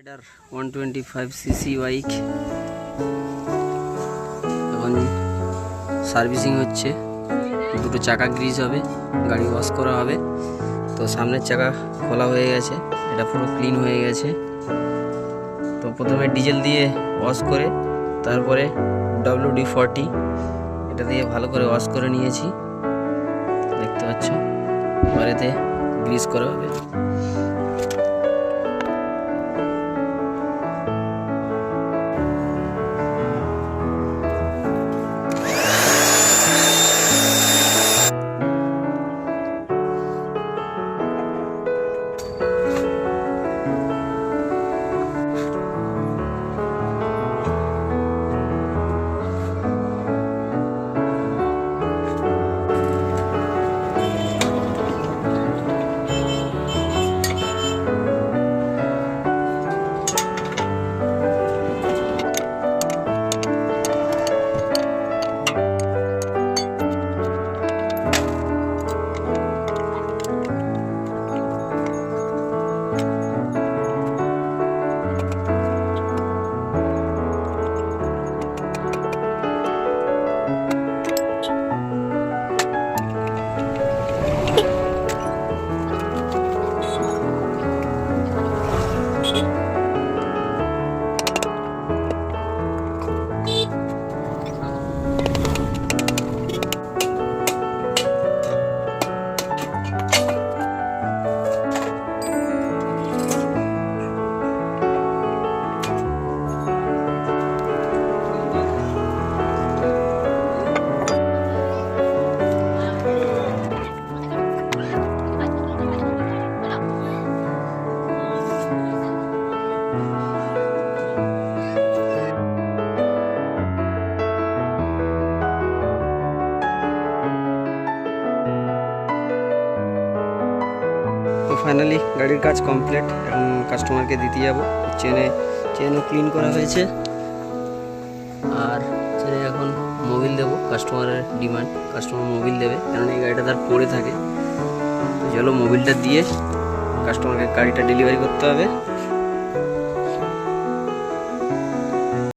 Rider one twenty five cc bike এখন servicing হচ্ছে। দুটো চাকা গ্রিজ হবে, গাড়ি ওয়াশ করা হবে। তো সামনের চাকা খোলা হয়ে গেছে, এটা পুরো ক্লিন হয়ে গেছে। তো প্রথমে ডিজেল দিয়ে ওয়াশ করে, তারপরে ডব্লিউ ডি ফর্টি এটা দিয়ে ভালো করে ওয়াশ করে নিয়েছি। দেখতে পাচ্ছ, বাড়িতে গ্রিজ করা হবে। ফাইনালি গাড়ির কাজ কমপ্লিট এখন কাস্টমারকে দিতে যাব। চেনে চেনও ক্লিন করা হয়েছে। আর চেনে এখন মোবিল দেবো কাস্টমারের ডিমান্ড কাস্টমার মোবিল দেবে। কারণ এই গাড়িটা তার পড়ে থাকে। চলো মোবিলটা দিয়ে কাস্টমারকে গাড়িটা ডেলিভারি করতে হবে।